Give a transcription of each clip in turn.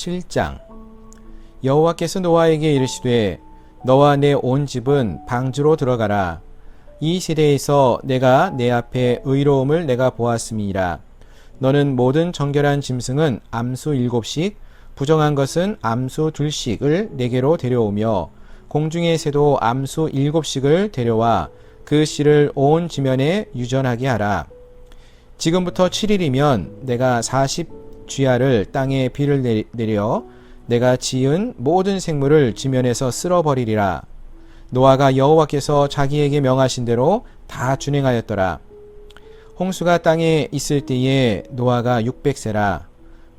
7장. 여호와께서 노아에게 이르시되 너와 내 온 집은 방주로 들어가라. 이 시대에서 내가 내 앞에 의로움을 내가 보았음이니라. 너는 모든 정결한 짐승은 암수 일곱씩 부정한 것은 암수 둘씩을 내게로 데려오며 공중의 새도 암수 일곱씩을 데려와 그 씨를 온 지면에 유전하게 하라. 지금부터 7일이면 내가 40 쥐야를 땅에 비를 내- 내려 내가 지은 모든 생물을 지면에서 쓸어버리리라. 노아가 여호와께서 자기에게 명하신 대로 다 준행하였더라. 홍수가 땅에 있을 때에 노아가 600세라.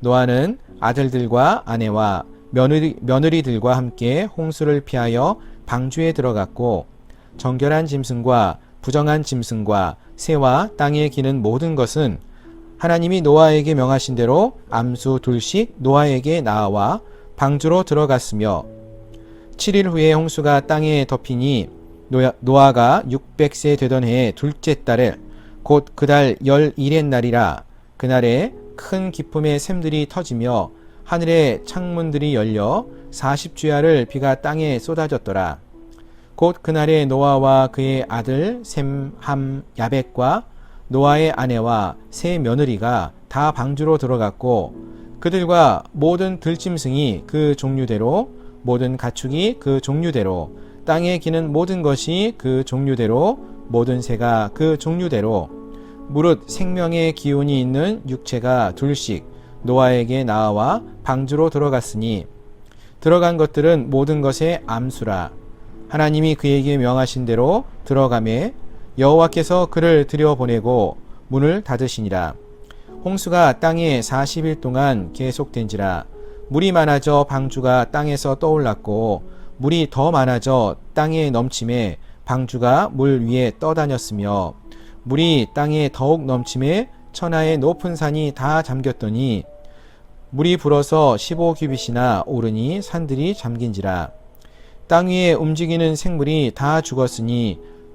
노아는 아들들과 아내와 며느리, 며느리들과 함께 홍수를 피하여 방주에 들어갔고 정결한 짐승과 부정한 짐승과 새와 땅에 기는 모든 것은 하나님이 노아에게 명하신 대로 암수 둘씩 노아에게 나와 방주로 들어갔으며 7일 후에 홍수가 땅에 덮이니 노아- 노아가 600세 되던 해의 둘째 달에 곧 그달 11의 날이라 그날에 큰 기쁨의 샘들이 터지며 하늘의 창문들이 열려 40주야를 비가 땅에 쏟아졌더라. 곧 그날에 노아와 그의 아들 셈, 함, 야벳과 노아의 아내와 세 며느리가 다 방주로 들어갔고 그들과 모든 들짐승이 그 종류대로 모든 가축이 그 종류대로 땅에 기는 모든 것이 그 종류대로 모든 새가 그 종류대로. 무릇 생명의 기운이 있는 육체가 둘씩 노아에게 나와 방주로 들어갔으니 들어간 것들은 모든 것의 암수라. 하나님이 그에게 명하신 대로 들어가매 여호와께서 그를 들여보내고 문을 닫으시니라. 홍수가 땅에 40일 동안 계속된지라. 물이 많아져 방주가 땅에서 떠올랐고 물이 더 많아져 땅에 넘침에 방주가 물 위에 떠다녔으며 물이 땅에 더욱 넘침에 천하의 높은 산이 다 잠겼더니 물이 불어서 15규빗이나 오르니 산들이 잠긴지라. 땅 위에 움직이는 생물이 다 죽었으니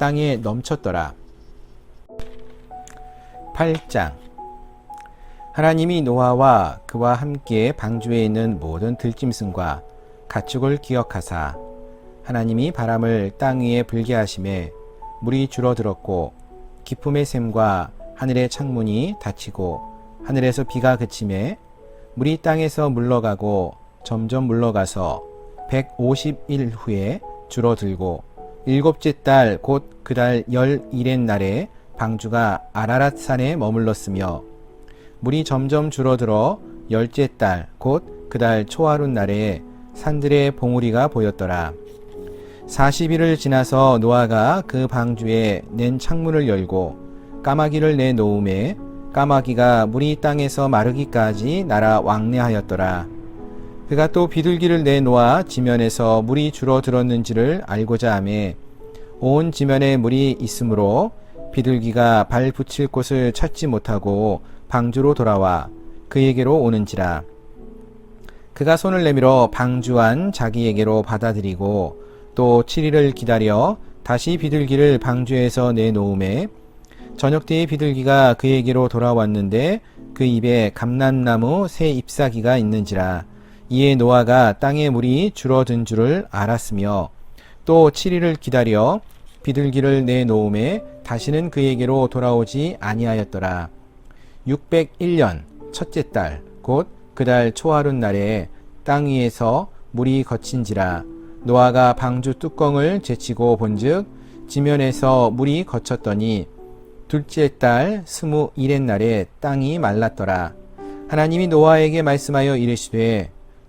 땅에 넘쳤더라. 8장 하나님이 노아와 그와 함께 방주에 있는 모든 들짐승과 가축을 기억하사 하나님이 바람을 땅 위에 불게 하심에 물이 줄어들었고 기품의 샘과 하늘의 창문이 닫히고 하늘에서 비가 그침에 물이 땅에서 물러가고 점점 물러가서 150일 후에 줄어들고 일곱째 달 곧 그달 열일의 날에 방주가 아라랏 산에 머물렀으며 물이 점점 줄어들어 열째 달 곧 그달 초하룻 날에 산들의 봉우리가 보였더라. 40일을 지나서 노아가 그 방주에 낸 창문을 열고 까마귀를 내놓음에 까마귀가 물이 땅에서 마르기까지 날아 왕래하였더라. 그가 또 비둘기를 내놓아 지면에서 물이 줄어들었는지를 알고자 하매 온 지면에 물이 있으므로 비둘기가 발 붙일 곳을 찾지 못하고 방주로 돌아와 그에게로 오는지라. 그가 손을 내밀어 방주한 자기에게로 받아들이고 또 7일을 기다려 다시 비둘기를 방주에서 내놓음에 저녁 때에 비둘기가 그에게로 돌아왔는데 그 입에 감람나무 새 잎사귀가 있는지라 이에 노아가 땅에 물이 줄어든 줄을 알았으며 또 7일을 기다려 비둘기를 내놓음에 다시는 그에게로 돌아오지 아니하였더라 601년 첫째 달 곧 그달 초하룻 날에 땅 위에서 물이 거친지라 노아가 방주 뚜껑을 제치고 본즉 지면에서 물이 거쳤더니 둘째 달 스무 일의 날에 땅이 말랐더라. 하나님이 노아에게 말씀하여 이르시되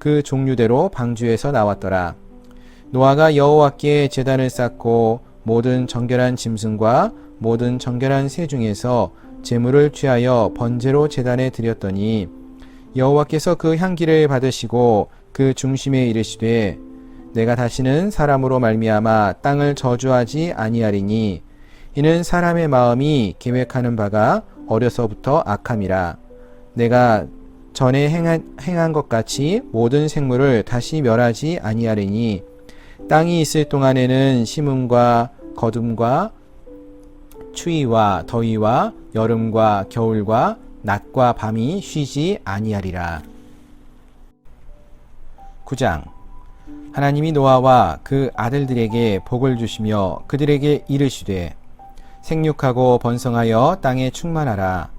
그 종류대로 방주에서 나왔더라. 노아가 여호와께 제단을 쌓고 모든 정결한 짐승과 모든 정결한 새 중에서 제물을 취하여 번제로 제단에 드렸더니 여호와께서 그 향기를 받으시고 그 중심에 이르시되 내가 다시는 사람으로 말미암아 땅을 저주하지 아니하리니 이는 사람의 마음이 계획하는 바가 어려서부터 악함이라 내가 전에 행한, 행한 것 같이 모든 생물을 다시 멸하지 아니하리니 땅이 있을 동안에는 심음과 거둠과 추위와 더위와 여름과 겨울과 낮과 밤이 쉬지 아니하리라. 9장 하나님이 노아와 그 아들들에게 복을 주시며 그들에게 이르시되 생육하고 번성하여 땅에 충만하라.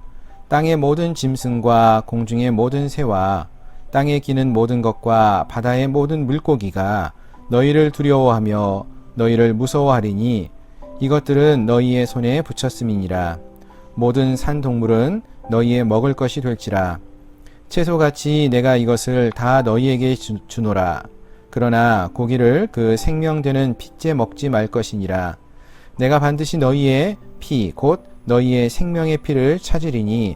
땅의 모든 짐승과 공중의 모든 새와 땅에 기는 모든 것과 바다의 모든 물고기가 너희를 두려워하며 너희를 무서워하리니 이것들은 너희의 손에 붙였음이니라. 모든 산 동물은 너희의 먹을 것이 될지라. 채소같이 내가 이것을 다 너희에게 주, 주노라. 그러나 고기를 그 생명되는 핏째 먹지 말 것이니라. 내가 반드시 너희의 피, 곧 너희의 생명의 피를 찾으리니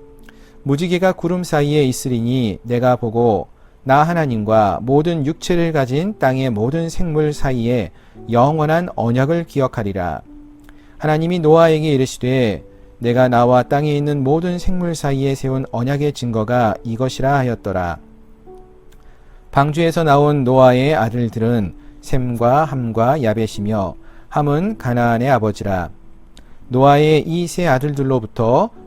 무지개가 구름 사이에 있으리니 내가 보고 나 하나님과 모든 육체를 가진 땅의 모든 생물 사이에 영원한 언약을 기억하리라. 하나님이 노아에게 이르시되 내가 나와 땅에 있는 모든 생물 사이에 세운 언약의 증거가 이것이라 하였더라. 방주에서 나온 노아의 아들들은 셈과 함과 야벳이며 함은 가나안의 아버지라. 노아의 이 세 아들들로부터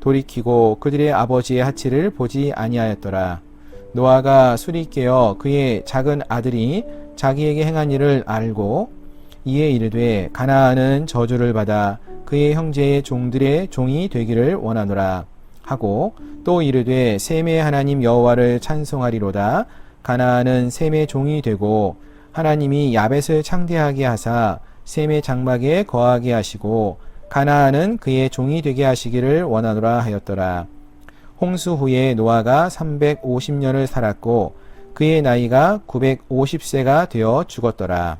돌이키고 그들의 아버지의 하체를 보지 아니하였더라. 노아가 술이 깨어 그의 작은 아들이 자기에게 행한 일을 알고 이에 이르되 가나안은 저주를 받아 그의 형제의 종들의 종이 되기를 원하노라 하고 또 이르되 셈의 하나님 여호와를 찬송하리로다 가나안은 셈의 종이 되고 하나님이 야벳을 창대하게 하사 셈의 장막에 거하게 하시고 가나안은 그의 종이 되게 하시기를 원하노라 하였더라. 홍수 후에 노아가 350년을 살았고 그의 나이가 950세가 되어 죽었더라.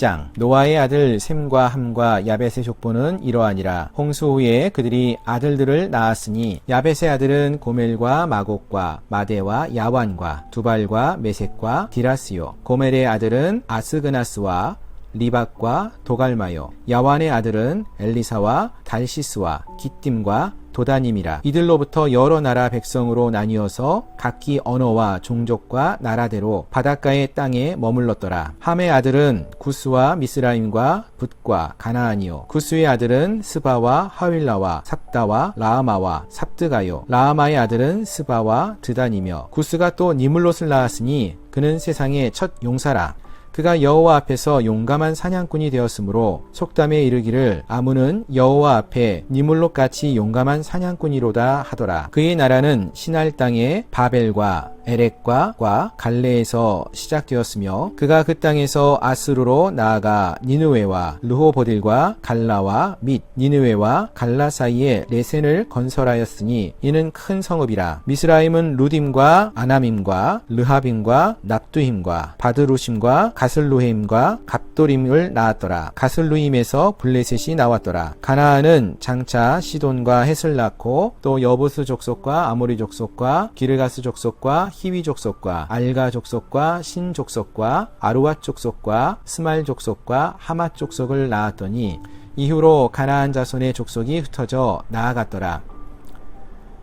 11장 노아의 아들 셈과 함과 야벳의 족보는 이러하니라 홍수 후에 그들이 아들들을 낳았으니 야벳의 아들은 고멜과 마곡과 마데와 야완과 두발과 메색과 디라스요 고멜의 아들은 아스그나스와 리박과 도갈마요. 야완의 아들은 엘리사와 달시스와 기띔과 도다님이라. 이들로부터 여러 나라 백성으로 나뉘어서 각기 언어와 종족과 나라대로 바닷가의 땅에 머물렀더라. 함의 아들은 구스와 미스라임과 붓과 가나안이요. 구스의 아들은 스바와 하윌라와 삽다와 라하마와 삽드가요. 라하마의 아들은 스바와 드단이며 구스가 또 니물롯을 낳았으니 그는 세상의 첫 용사라 그가 여호와 앞에서 용감한 사냥꾼이 되었으므로 속담에 이르기를 아무는 여호와 앞에 니물롯 같이 용감한 사냥꾼이로다 하더라. 그의 나라는 신할 땅의 바벨과 에렉과 과 갈레에서 시작되었으며 그가 그 땅에서 아스루로 나아가 니느웨와 르호보딜과 갈라와 및 니느웨와 갈라 사이에 레센을 건설하였으니 이는 큰 성읍이라. 미스라임은 루딤과 아나밈과 르하빔과 납두힘과 바드루심과 가슬루힘과 갑도림을 낳았더라. 가슬루임에서 블레셋이 나왔더라. 가나안은 장차 시돈과 헷을 낳고 또 여부스 족속과 아모리 족속과 기르가스 족속과 히위 족속과 알가 족속과 신 족속과 아루와 족속과 스말 족속과 하맛 족속을 낳았더니 이후로 가나안 자손의 족속이 흩어져 나아갔더라.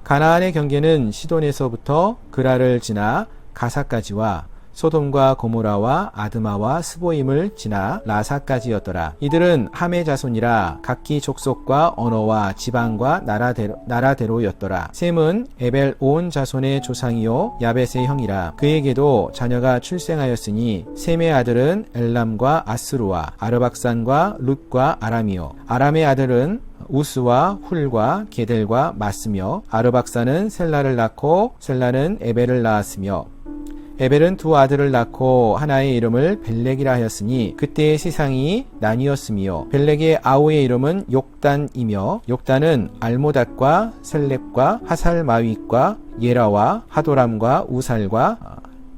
가나안의 경계는 시돈에서부터 그라를 지나 가사까지와 소돔과 고모라와 아드마와 스보임을 지나 라사까지였더라. 이들은 함의 자손이라 각기 족속과 언어와 지방과 나라대로, 나라대로였더라. 셈은 에벨 온 자손의 조상이요 야벳의 형이라. 그에게도 자녀가 출생하였으니 셈의 아들은 엘람과 아스루와 아르박산과 룻과 아람이요. 아람의 아들은 우스와 훌과 게델과 마스며 아르박사는 셀라를 낳고 셀라는 에벨을 낳았으며 에벨은 두 아들을 낳고 하나의 이름을 벨렉이라 하였으니 그때의 세상이 나뉘었으며 벨렉의 아우의 이름은 욕단이며 욕단은 알모닷과 셀렙과 하살마윗과 예라와 하도람과 우살과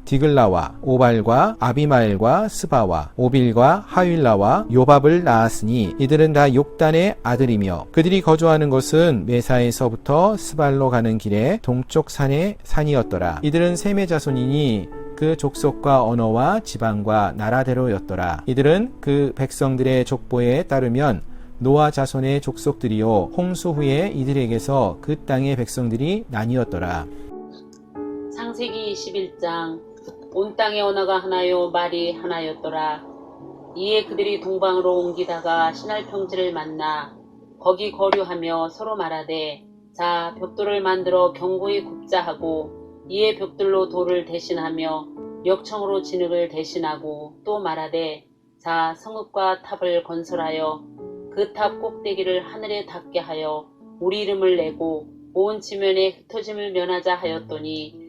디글라와 오발과 아비마엘과 스바와 오빌과 하윌라와 요밥을 낳았으니 이들은 다 욕단의 아들이며 그들이 거주하는 곳은 메사에서부터 스발로 가는 길에 동쪽 산의 산이었더라. 이들은 셈의 자손이니 그 족속과 언어와 지방과 나라대로였더라. 이들은 그 백성들의 족보에 따르면 노아 자손의 족속들이요 홍수 후에 이들에게서 그 땅의 백성들이 나뉘었더라. 창세기 21장 온 땅의 언어가 하나요 말이 하나였더라. 이에 그들이 동방으로 옮기다가 신할 평지를 만나 거기 거류하며 서로 말하되 자 벽돌을 만들어 견고히 굽자 하고 이에 벽돌로 돌을 대신하며 역청으로 진흙을 대신하고 또 말하되 자 성읍과 탑을 건설하여 그 탑 꼭대기를 하늘에 닿게 하여 우리 이름을 내고 온 지면에 흩어짐을 면하자 하였더니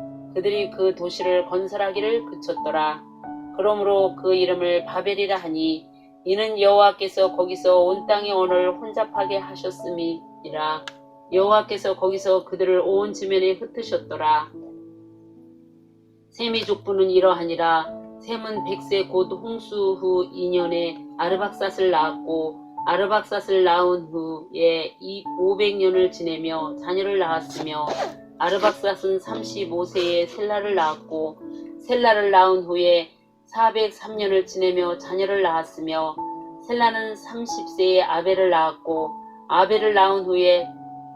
그들이 그 도시를 건설하기를 그쳤더라. 그러므로 그 이름을 바벨이라 하니 이는 여호와께서 거기서 온 땅의 언어를 혼잡하게 하셨음이니라. 여호와께서 거기서 그들을 온 지면에 흩으셨더라. 셈의 족부는 이러하니라. 셈은 백세 곧 홍수 후 2년에 아르박삿을 낳았고 아르박삿을 낳은 후에 이 500년을 지내며 자녀를 낳았으며 아르박삿은 35세에 셀라를 낳았고 셀라를 낳은 후에 403년을 지내며 자녀를 낳았으며 셀라는 30세에 아벨을 낳았고 아벨을 낳은 후에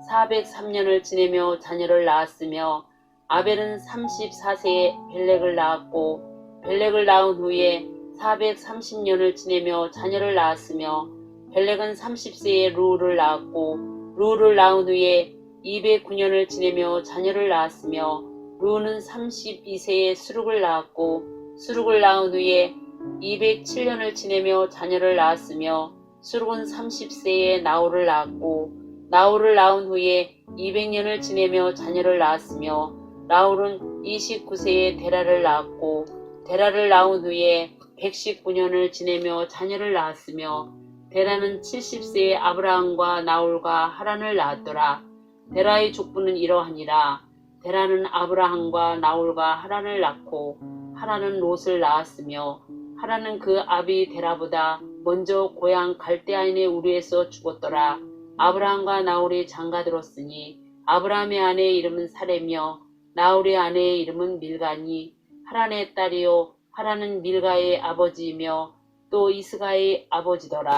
403년을 지내며 자녀를 낳았으며 아벨은 34세에 벨렉을 낳았고 벨렉을 낳은 후에 430년을 지내며 자녀를 낳았으며 벨렉은 30세에 루를 낳았고 루를 낳은 후에 209년을 지내며 자녀를 낳았으며 루는 32세에 수룩을 낳았고 수룩을 낳은 후에 207년을 지내며 자녀를 낳았으며 수룩은 30세에 나홀을 낳았고 나홀을 낳은 후에 200년을 지내며 자녀를 낳았으며 나홀은 29세에 데라를 낳았고 데라를 낳은 후에 119년을 지내며 자녀를 낳았으며 데라는 70세에 아브라함과 나홀과 하란을 낳았더라. 데라의 족부는 이러하니라. 데라는 아브라함과 나홀과 하란을 낳고 하란은 롯을 낳았으며 하란은 그 아비 데라보다 먼저 고향 갈대아인의 우리에서 죽었더라. 아브라함과 나홀이 장가들었으니 아브라함의 아내의 이름은 사레며 나홀의 아내의 이름은 밀가니 하란의 딸이요 하란은 밀가의 아버지이며 또 이스가의 아버지더라.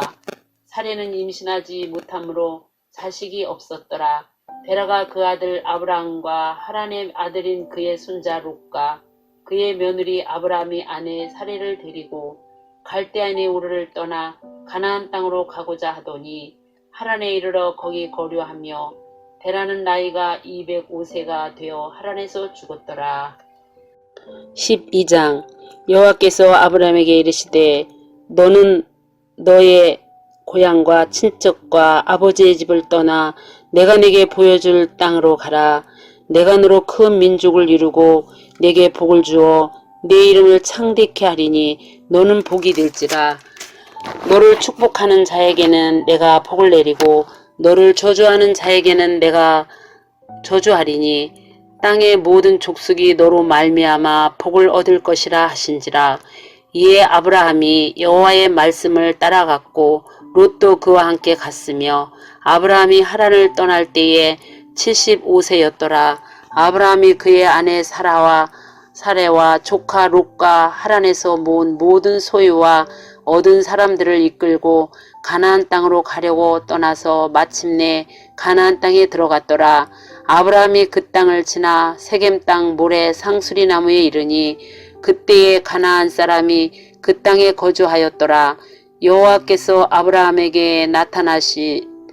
사레는 임신하지 못하므로 자식이 없었더라. 데라가 그 아들 아브라함과 하란의 아들인 그의 손자 롯과 그의 며느리 아브라함이 아내 사레를 데리고 갈대아인의 우르를 떠나 가나안 땅으로 가고자 하더니 하란에 이르러 거기 거류하며 데라는 나이가 205세가 되어 하란에서 죽었더라. 12장 여호와께서 아브라함에게 이르시되 너는 너의 고향과 친척과 아버지의 집을 떠나 내가 네게 보여줄 땅으로 가라. 내가 너로 큰 민족을 이루고 내게 복을 주어 내 이름을 창대케 하리니 너는 복이 될지라. 너를 축복하는 자에게는 내가 복을 내리고 너를 저주하는 자에게는 내가 저주하리니 땅의 모든 족속이 너로 말미암아 복을 얻을 것이라 하신지라. 이에 아브라함이 여호와의 말씀을 따라갔고 롯도 그와 함께 갔으며 아브라함이 하란을 떠날 때에 75세였더라. 아브라함이 그의 아내 사라와 사레와 조카 롯과 하란에서 모은 모든 소유와 얻은 사람들을 이끌고 가나안 땅으로 가려고 떠나서 마침내 가나안 땅에 들어갔더라. 아브라함이 그 땅을 지나 세겜 땅 모래 상수리 나무에 이르니 그때에 가나안 사람이 그 땅에 거주하였더라. 여호와께서 아브라함에게 나타나시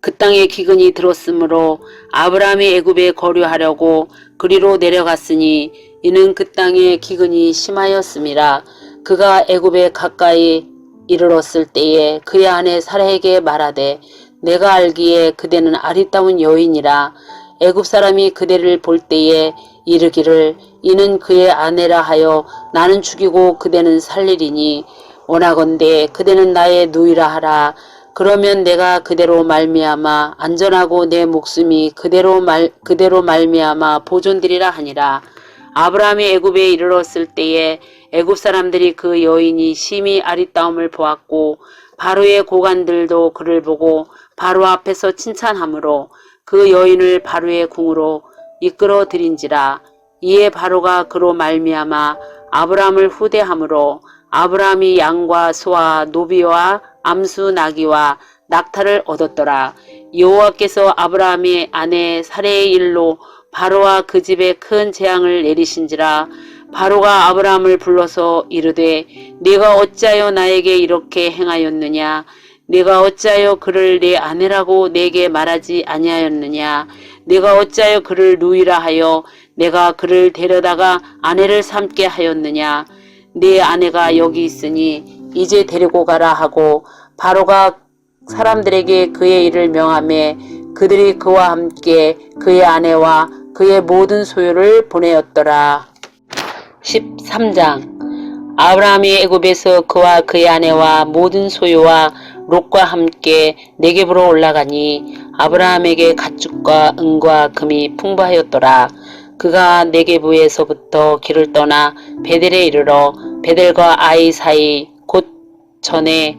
그 땅에 기근이 들었으므로 아브라함이 애굽에 거류하려고 그리로 내려갔으니 이는 그 땅에 기근이 심하였음이라. 그가 애굽에 가까이 이르렀을 때에 그의 아내 사라에게 말하되 내가 알기에 그대는 아리따운 여인이라. 애굽 사람이 그대를 볼 때에 이르기를 이는 그의 아내라 하여 나는 죽이고 그대는 살리리니. 원하건대 그대는 나의 누이라 하라 그러면 내가 그대로 말미암아 안전하고 내 목숨이 그대로 말 그대로 말미암아 보존되리라 하니라. 아브라함이 애굽에 이르렀을 때에 애굽 사람들이 그 여인이 심히 아리따움을 보았고 바로의 고관들도 그를 보고 바로 앞에서 칭찬하므로 그 여인을 바로의 궁으로 이끌어 들인지라. 이에 바로가 그로 말미암아 아브라함을 후대함으로 아브라함이 양과 소와 노비와 암수 나귀와 낙타를 얻었더라. 여호와께서 아브라함의 아내 사레의 일로 바로와 그 집에 큰 재앙을 내리신지라. 바로가 아브라함을 불러서 이르되 네가 어찌하여 나에게 이렇게 행하였느냐? 네가 어찌하여 그를 내 아내라고 내게 말하지 아니하였느냐? 내가 어찌하여 그를 누이라 하여 내가 그를 데려다가 아내를 삼게 하였느냐 네 아내가 여기 있으니 이제 데리고 가라 하고 바로가 사람들에게 그의 일을 명함에 그들이 그와 함께 그의 아내와 그의 모든 소유를 보내었더라. 13장 아브라함이 애굽에서 그와 그의 아내와 모든 소유와 롯과 함께 네겝으로 올라가니 아브라함에게 가축과 은과 금이 풍부하였더라. 그가 네겝에서부터 길을 떠나 베델에 이르러 베델과 아이 사이 곧 전에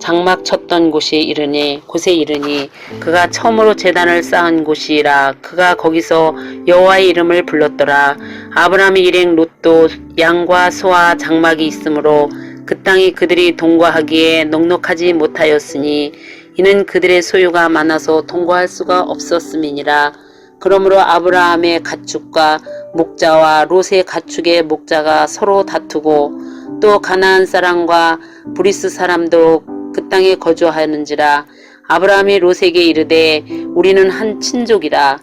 장막 쳤던 곳이 이르니 곳에 이르니 그가 처음으로 제단을 쌓은 곳이라 그가 거기서 여호와의 이름을 불렀더라 아브라함이 일행 롯도 양과 소와 장막이 있으므로 그 땅이 그들이 동거하기에 넉넉하지 못하였으니 이는 그들의 소유가 많아서 통과할 수가 없었음이니라. 그러므로 아브라함의 가축과 목자와 롯의 가축의 목자가 서로 다투고 또 가나안 사람과 브리스 사람도 그 땅에 거주하는지라 아브라함이 롯에게 이르되 우리는 한 친족이라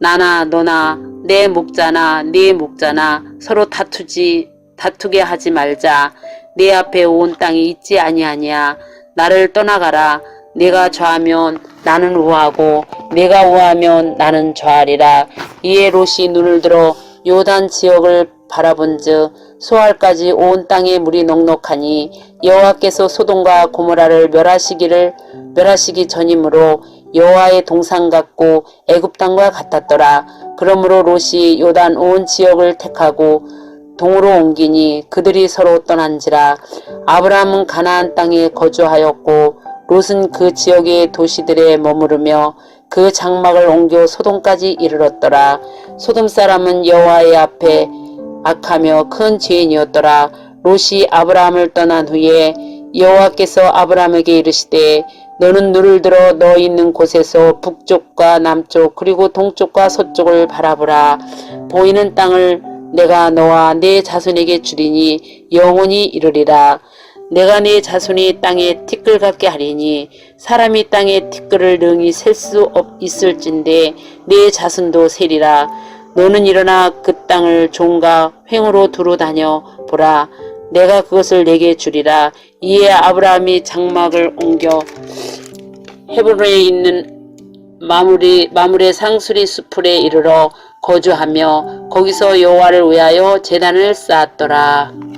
나나 너나 내 목자나 네 목자나 서로 다투지 다투게 하지 말자. 내 앞에 온 땅이 있지 아니하냐. 나를 떠나가라. 내가 좌하면 나는 우하고 내가 우하면 나는 좌하리라 이에 롯이 눈을 들어 요단 지역을 바라본즉 소알까지 온 땅에 물이 넉넉하니 여호와께서 소돔과 고모라를 멸하시기를 멸하시기 전이므로 여호와의 동상 같고 애굽 땅과 같았더라. 그러므로 롯이 요단 온 지역을 택하고 동으로 옮기니 그들이 서로 떠난지라. 아브라함은 가나안 땅에 거주하였고 롯은 그 지역의 도시들에 머무르며 그 장막을 옮겨 소돔까지 이르렀더라. 소돔 사람은 여호와의 앞에 악하며 큰 죄인이었더라. 롯이 아브라함을 떠난 후에 여호와께서 아브라함에게 이르시되 너는 눈을 들어 너 있는 곳에서 북쪽과 남쪽 그리고 동쪽과 서쪽을 바라보라. 보이는 땅을 내가 너와 네 자손에게 주리니 영원히 이르리라. 내가 네 자손이 땅에 티끌 같게 하리니 사람이 땅에 티끌을 능히 셀 수 있을진데 네 자손도 세리라. 너는 일어나 그 땅을 종과 횡으로 두루 다녀 보라. 내가 그것을 내게 주리라. 이에 아브라함이 장막을 옮겨 헤브론에 있는 마무리 마물의 상수리 수풀에 이르러 거주하며 거기서 여호와를 위하여 제단을 쌓았더라.